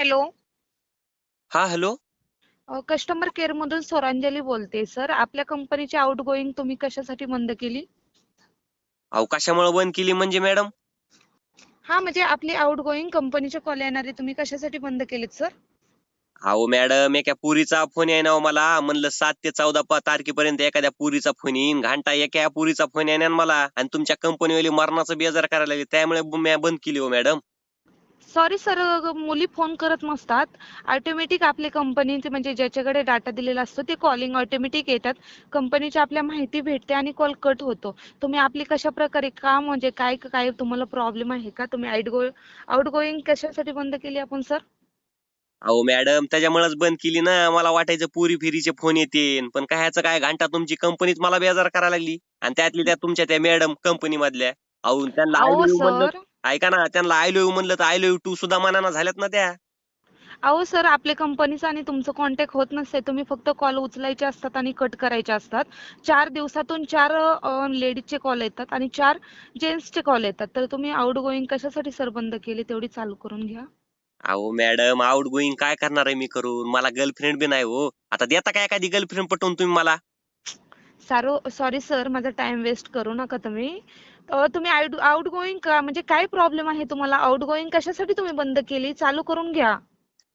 Hello. हा hello. Customer care मधून स्वरांजली बोलते सर. आपल्या कंपनीची आउटगोईंग तुम्ही कशासाठी बंद केली? अहो कशामुळे बंद केली म्हणजे मॅडम? हा म्हणजे आपली आउटगोईंग कंपनीचे कॉल येणारे तुम्ही कशासाठी बंद केलीत सर? अहो मॅडम एका पुरीचा फोन आहे ना हो मला. म्हणलं सात ते चौदा प- तारखेपर्यंत एखाद्या पुरीचा फोन येईन. घंटा एका पुरीचा फोन येणार मला. आणि तुमच्या कंपनीवाली मरणाचं बेजार करायला लागली. त्यामुळे ब- म्या बंद केली हो मॅडम. सॉरी सर मुली फोन करत नसतात. ऑटोमॅटिक आपल्या कंपनीचे म्हणजे ज्याच्याकडे डाटा दिलेला असतो ते कॉलिंग ऑटोमॅटिक येतात. कंपनीची आपल्या माहिती भेटते आणि कॉल कट होतो. तुम्ही आपली कशा प्रकारे का म्हणजे काय काय तुम्हाला प्रॉब्लेम आहे का? तुम्ही आउटगो आउटगोईंग कशासाठी बंद केली आपण सर अहो मॅडम त्याच्यामुळेच बंद केली ना. मला वाटायचं पुरी फिरीचे फोन येतील पण काय ह्याचं काय घंटा तुमची कंपनीच मला बेजार करायला लागली. आणि त्यातली त्या तुमच्या त्या मॅडम कंपनी मधल्या. अहो त्यांना ऐका ना त्यांना आय लव्ह म्हणलं तर आय लव्ह टू सुद्धा मनाना झाल्यात ना त्या. अहो सर आपल्या कंपनीचा आणि तुमचं कॉन्टॅक्ट होत नसते. तुम्ही फक्त कॉल उचलायचे असतात आणि कट करायचे असतात. चार दिवसातून चार लेडीजचे कॉल येतात आणि चार जेंट्सचे कॉल येतात. तर तुम्ही आउट गोईंग कशासाठी सर बंद केली तेवढी चालू करून घ्या. अहो मॅडम आउट गोईंग काय करणार आहे मी करून? मला गर्लफ्रेंड बी नाही हो. आता देता काय एखादी गर्लफ्रेंड पटवून तुम्ही मला? सारो सॉरी सर माझा टाइम वेस्ट करू नका तुम्ही. तुम्ही आउट गोईंग का? म्हणजे काय प्रॉब्लेम आहे तुम्हाला? आउट गोईंग कशासाठी तुम्ही बंद केली? चालू करून घ्या.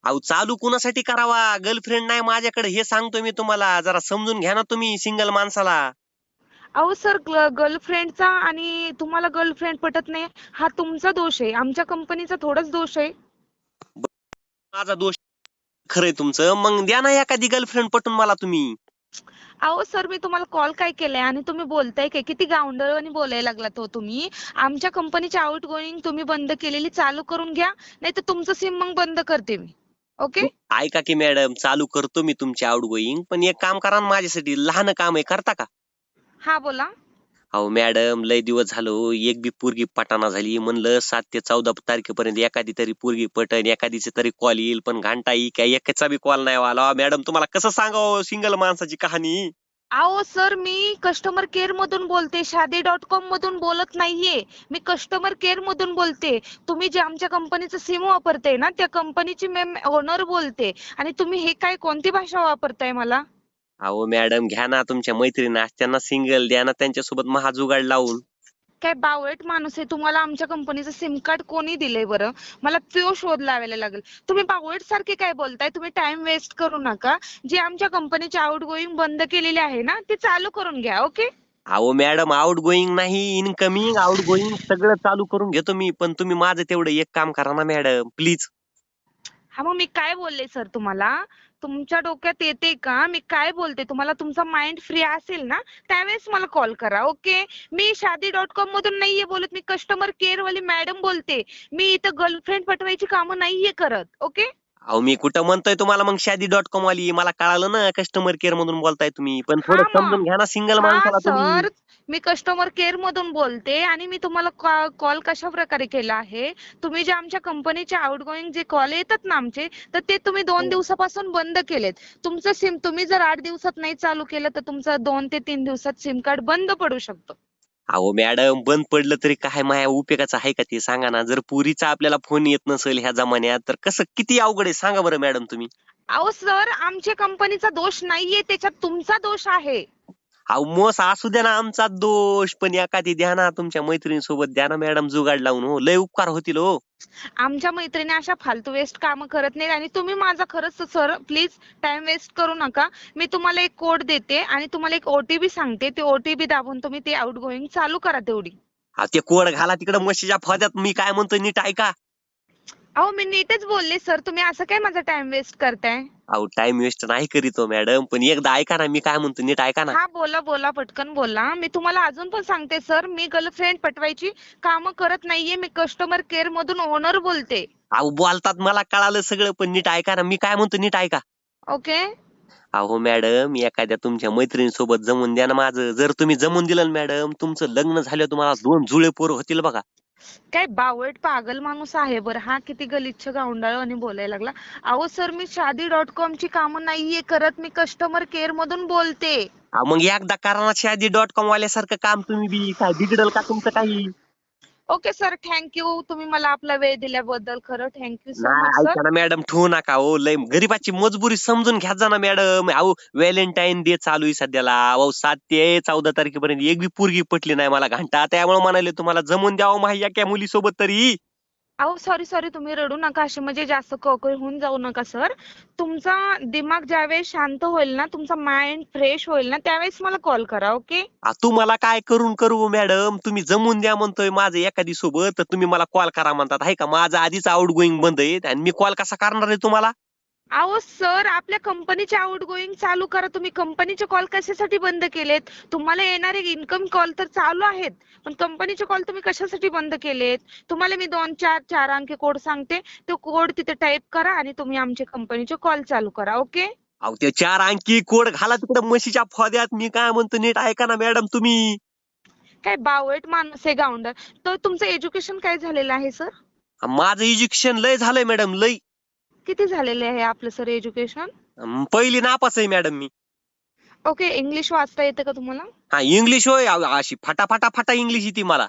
अहो चालू कुणासाठी करावा? गर्लफ्रेंड नाही माझ्याकडे हे सांगतो मी तुम्हाला. जरा समजून घ्या ना तुम्ही सिंगल माणसाला. अहो सर गर्लफ्रेंडचा आणि तुम्हाला गर्लफ्रेंड पटत नाही हा तुमचा दोष आहे. आमच्या कंपनीचा थोडाच दोष आहे. माझा दोष खरंय तुमचं. मग द्या ना एखादी गर्लफ्रेंड पटून मला तुम्ही. अहो सर मी तुम्हाला कॉल काय केलाय? आणि तुम्ही बोलताय काय किती गावंढळपणे बोलायला लागलात हो तुम्ही. आमच्या कंपनीची आउट गोईंग तुम्ही बंद केलेली चालू करून घ्या. नाही तर तुमचं सिम मग बंद करते मी. ओके ऐका की मॅडम चालू करतो मी तुमची आउट गोईंग पण एक काम करा ना माझ्यासाठी. लहान काम आहे करता का? हा बोला. अहो मॅडम लय दिवस झालो हो, एक बी पोरगी पटाना झाली. म्हणलं सात ते चौदा तारखेपर्यंत एखादी तरी पोरगी पटन एखादीचे तरी कॉल येईल पण घंटा येईल काय एकाचा बी कॉल नाही हो आला. मॅडम तुम्हाला कसं सांगावं हो सिंगल माणसाची कहाणी? अहो सर मी कस्टमर केअर मधून बोलते शादी डॉट कॉम मधून बोलत नाहीये. मी कस्टमर केअर मधून बोलते. तुम्ही जे आमच्या कंपनीचं सिम वापरताय ना त्या कंपनीची मी ओनर बोलते. आणि तुम्ही हे काय कोणती भाषा वापरताय मला? अहो मॅडम घ्या ना तुमच्या मैत्रिणी असत्यांना सिंगल द्या ना त्यांच्यासोबत महाजुगाड लावून. काय बावळट माणूस आहे तुम्हाला आमच्या कंपनीचं सिम कार्ड कोणी दिलंय बरं? मला तो शोध लावायला लागेल. तुम्ही बावळट सारखे काय बोलताय? तुम्ही टाइम वेस्ट करू नका. जे आमच्या कंपनीची आउट गोईंग बंद केलेली आहे ना ती चालू करून घ्या ओके अहो मॅडम आउट गोईंग नाही इनकमिंग आउट गोईंग सगळं चालू करून घेतो मी पण तुम्ही माझं तेवढं एक काम करा ना मॅडम प्लीज हा मग मी काय बोलले सर तुम्हाला? तुमच्या डोक्यात येते का? मी काय बोलते? तुम्हाला तुमचा माइंड फ्री असेल ना त्यावेळेस मला कॉल करा ओके मी शादी डॉट कॉम मधून नाहीये बोलत मी कस्टमर केअर वाली मॅडम बोलते. मी इथं गर्लफ्रेंड पटवायची कामं नाहीये करत ओके अहो मी कुठं म्हणतोय तुम्हाला मग शादी डॉट कॉम वाली? मला कळालं ना कस्टमर केअर मधून बोलताय तुम्ही. पण थोडं हा मग. समजून घ्या ना सिंगल हा माणसाला तुम्ही. सर मी कस्टमर केअर मधून बोलते आणि मी तुम्हाला कॉल कशा प्रकारे केला आहे? तुम्ही जे आमच्या कंपनीचे आउटगोईंग जे कॉल येतात ना आमचे तर ते तुम्ही दोन हो. दिवसापासून बंद केलेत. तुमचं सिम तुम्ही जर आठ दिवसात नाही चालू केलं तर तुमचं दोन ते तीन दिवसात सिम कार्ड बंद पडू शकतं. अहो मॅडम बंद पडलं तरी काय माया उपयोगाचं आहे का ते सांगा ना? जर पुरीचा आपल्याला फोन येत नसेल ह्या जमान्यात तर कसं किती अवघड आहे? सांगा बरं मॅडम तुम्ही. अहो सर आमच्या कंपनीचा दोष नाहीये त्याच्यात तुमचा दोष आहे. अहो मोस असू द्या ना आमचा दोष पण एखादी द्या ना तुमच्या मैत्रिणीसोबत द्या ना मॅडम जुगाड लावून हो. लय उपकार होतील हो. आमच्या मैत्रिणी अशा फालतू वेस्ट कामं करत नाहीत आणि तुम्ही माझा खरंच सर प्लीज टाइम वेस्ट करू नका. मी तुम्हाला एक कोड देते आणि तुम्हाला एक ओटीपी सांगते. ते ओटीपी दाबून तुम्ही ते आउट गोईंग चालू करा तेवढी. हा, ते कोड घाला तिकडे म्हशीच्या फद्यात. मी काय म्हणतोय नीट ऐका. अहो मी नीटच बोलले सर. तुम्ही असं काय माझा टाइम वेस्ट करताय? अहो टाइम वेस्ट नाही करीतो मॅडम पण एकदा ऐका ना मी काय म्हणतो नीट ऐका ना. हा बोला बोला पटकन बोला. मी तुम्हाला अजून पण सांगते सर मी गर्लफ्रेंड पटवायची कामं करत नाहीये. मी कस्टमर केअर मधून ओनर बोलते. अहो बोलतात मला कळालं सगळं पण नीट ऐका ना. मी काय म्हणतो नीट ऐका. ओके अहो मॅडम एखाद्या तुमच्या मैत्रिणीसोबत जमून द्या ना माझं. जर तुम्ही जमून दिलं ना मॅडम तुमचं लग्न झालं तुम्हाला दोन जुळे पोर होतील बघा. काय बावट पागल माणूस आहे बरं. हा किती गलिच्छ गावंडाळ आणि बोलायला लागला. अहो सर मी शादी डॉट कॉम ची कामं नाहीये करत. मी कस्टमर केअर मधून बोलते. मग एकदा करा ना शादी डॉट कॉम वाल्यासारखं काम तुम्ही बी. काय बिघडल का तुमचं काही? ओके सर थँक्यू तुम्ही मला आपला वेळ दिल्याबद्दल खरं थँक्यू सो मच सर ऐका ना मॅडम ठेवू नका हो लय गरीबाची मजबुरी समजून घ्या जा ना मॅडम अहो व्हॅलेंटाईन डे चालू आहे सध्याला. अहो सात ते चौदा तारखेपर्यंत एक बी पोरगी पटली नाही मला घंटा. त्यामुळे म्हणाले तुम्हाला जमून द्यावं माहिती या मुलीसोबत तरी. अहो सॉरी सॉरी तुम्ही रडू नका असे म्हणजे जास्त कळकळ होऊन जाऊ नका सर तुमचा दिमाग ज्यावेळेस शांत होईल ना तुमचा माइंड फ्रेश होईल ना त्यावेळेस मला कॉल करा ओके आ, तुम्हाला काय करून करू मॅडम तुम्ही जमून द्या म्हणतोय माझं एखादी सोबत तर तुम्ही मला कॉल करा म्हणतात. आहे का? माझं आधीच आउट गोईंग बंद आहे आणि मी कॉल कसा करणार आहे तुम्हाला? अहो सर आपल्या कंपनीचे आउट गोईंग चालू करा. तुम्ही कंपनीचे कॉल कशासाठी बंद केलेत? तुम्हाला येणारे इन्कम कॉल तर चालू आहेत पण कंपनीचे कॉल तुम्ही कशासाठी बंद केलेत? तुम्हाला मी दोन चार चार अंकी कोड सांगते. तो कोड तिथे टाईप करा आणि तुम्ही आमचे कंपनीचे कॉल चालू करा ओके अहो ते चार अंकी कोड घाला तिकडे म्हशीच्या फद्यात. मी काय म्हणतो नीट ऐका ना मॅडम तुम्ही. काय बावळट माणूस आहे गावंडर तर तुमचं एज्युकेशन काय झालेलं आहे सर? माझं इजेक्शन लय झालंय मॅडम लय. किती झालेले आहे आपलं सर एज्युकेशन? अं, पहिली नापास आहे मॅडम मी. ओके इंग्लिश वाचता येतं का तुम्हाला? हा इंग्लिश होय अशी फटा फटा फटा इंग्लिश येते मला.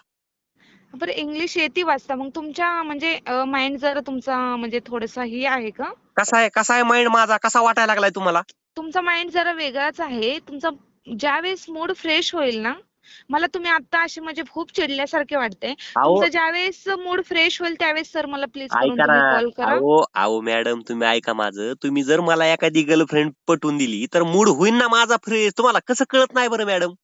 बरं इंग्लिश येते वाचता. मग तुमच्या म्हणजे माइंड जरा तुमचा म्हणजे थोडासा ही आहे का? कसा आहे कसा आहे माइंड माझा? कसा वाटायला लागलाय तुम्हाला? तुमचा माइंड जरा वेगळाच आहे. तुमचा ज्यावेळेस मूड फ्रेश होईल ना मला तुम्ही आता असे म्हणजे खूप चिडल्यासारखे वाटते. अहो. तुमचा ज्यावेळेस मूड फ्रेश होईल त्यावेळेस सर मला प्लीज करून ऐका तुम्ही कॉल करा. अहो अहो मॅडम तुम्ही ऐका माझं. तुम्ही जर मला एखादी गर्लफ्रेंड पटवून दिली तर मूड होईल ना माझा फ्रेश तुम्हाला कसं कळत नाही बरं मॅडम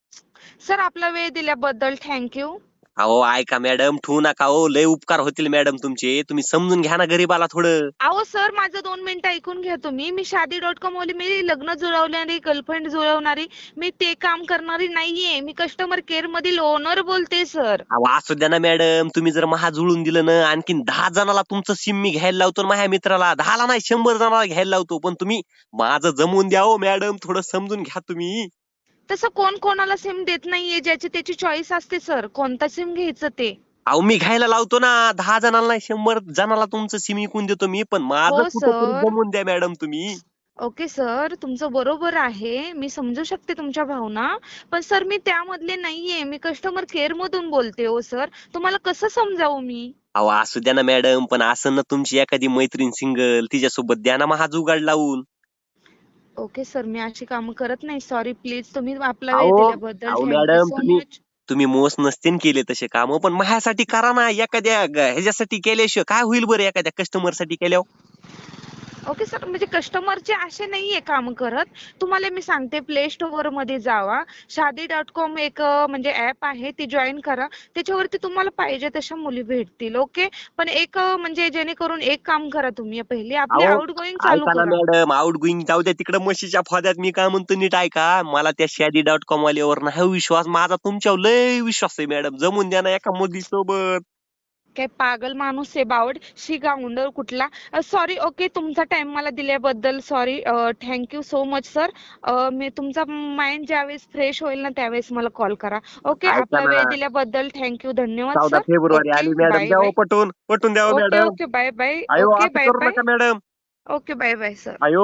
सर आपला वेळ दिल्याबद्दल थँक्यू अहो ऐका मॅडम ठेवू नका हो. लय उपकार होतील मॅडम तुमचे. तुम्ही समजून घ्या ना गरीबाला थोडं. अहो सर माझं दोन मिनिटं ऐकून घ्या तुम्ही. मी शादी डॉट कॉम वाली मी लग्न जुळवणारी गर्लफ्रेंड जुळवणारी मी ते काम करणारी नाहीये. मी कस्टमर केअर मधील ओनर बोलते सर. अहो असू द्या ना मॅडम. तुम्ही जर महा जुळून दिलं ना आणखीन दहा जणाला तुमचं सिम मी घ्यायला लावतो ना माझ्या मित्राला. दहाला नाही शंभर जणाला घ्यायला लावतो. पण तुम्ही माझं जमवून द्या हो मॅडम. थोडं समजून घ्या तुम्ही. तसं कोण कोणाला सिम देत नाहीये ज्याची त्याची चॉईस असते सर कोणता सिम घ्यायचं ते? अहो मी घ्यायला लावतो ना. दहा जणाला नाही शंभर जणाला तुमचं सिम विकून देतो मी पण माझं हो, कुठं sir. जमवून द्या मॅडम तुम्ही. ओके सर तुमचं बरोबर आहे. मी समजू शकते तुमच्या भावना. पण सर मी त्यामधले नाहीये. मी कस्टमर केअर मधून बोलते हो सर तुम्हाला कसं समजावू मी? अहो असू द्या ना मॅडम पण असं ना तुमची एखादी मैत्रीण सिंगल तिच्यासोबत द्या ना महा जुगाड लावून. ओके सर मी अशी कामं करत नाही. सॉरी प्लीज तुम्ही आपला वेळ अहो, दिल्याबद्दल अहो, मॅडम, तुम्ही- तुम्ही मोस नसते केले तसे काम पण माझ्यासाठी करा ना. एखाद्या ग- ह्याच्यासाठी केल्याशिवाय काय होईल बरं एखाद्या कस्टमरसाठी केल्यावर? ओके सर म्हणजे कस्टमरचे असे नाहीये काम करत. तुम्हाला मी सांगते प्ले स्टोअरमध्ये जावा. शादी डॉट कॉम एक म्हणजे ऍप आहे ती जॉईन करा. त्याच्यावरती तुम्हाला पाहिजे तशा मुली भेटतील ओके पण एक म्हणजे जेणेकरून एक काम करा तुम्ही पहिले. आपले आउट गोईंग चालू ऐका ना करा. मॅडम आउट गोईंग जाऊ द्या तिकडे म्हशीच्या फद्यात मी काय म्हणतो नीट ऐका. मला त्या शादी डॉट कॉम वाल्यावर नाही विश्वास माझा तुमच्यावर लय विश्वास आहे मॅडम जमून द्या ना एका मुली सोबत काय पागल माणूस आहे बावड शी गावंडळ कुठला? सॉरी ओके तुमचा टाइम मला दिल्याबद्दल sorry thank you so much sir मी तुमचा माइंड ज्यावेळेस फ्रेश होईल ना त्यावेळेस मला कॉल करा. ओके आपला. वेळ दिल्याबद्दल थँक्यू धन्यवाद सर फेब्रुवारी आली मॅडम द्यावं. पटवून पटवून द्यावं okay madam okay bye bye okay bye bye madam okay bye bye sir अयो